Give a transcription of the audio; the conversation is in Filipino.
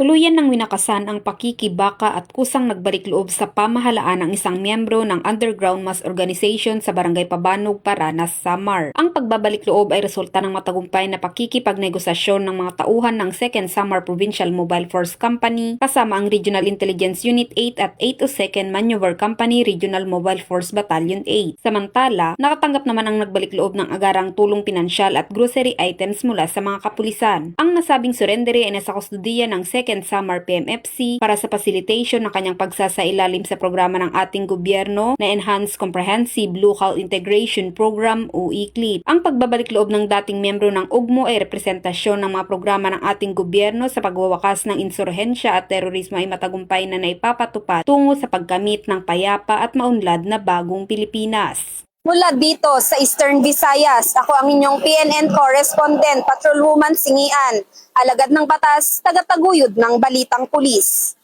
Tuluyan ng winakasan ang pakikibaka at kusang nagbalik loob sa pamahalaan ng isang miyembro ng Underground Mass Organization sa Barangay Pabanog, Paranas, Samar. Ang pagbabalik loob ay resulta ng matagumpay na pakikipagnegosasyon ng mga tauhan ng 2nd Samar Provincial Mobile Force Company kasama ang Regional Intelligence Unit 8 at 802nd Maneuver Company Regional Mobile Force Battalion 8. Samantala, nakatanggap naman ang nagbalik loob ng agarang tulong pinansyal at grocery items mula sa mga kapulisan. Ang nasabing surrendery ay nasa kustodiya ng 2nd Samar PMFC para sa facilitation ng kanyang pagsasailalim sa programa ng ating gobyerno na Enhanced Comprehensive Local Integration Program o ECLIP. Ang pagbabalik loob ng dating miyembro ng UGMO ay representasyon ng mga programa ng ating gobyerno sa pagwawakas ng insurhensya at terorismo ay matagumpay na naipapatupad tungo sa pagkamit ng payapa at maunlad na bagong Pilipinas. Mula dito sa Eastern Visayas, ako ang inyong PNN correspondent, Patrolwoman Singian, alagad ng batas, tagataguyod ng Balitang Pulis.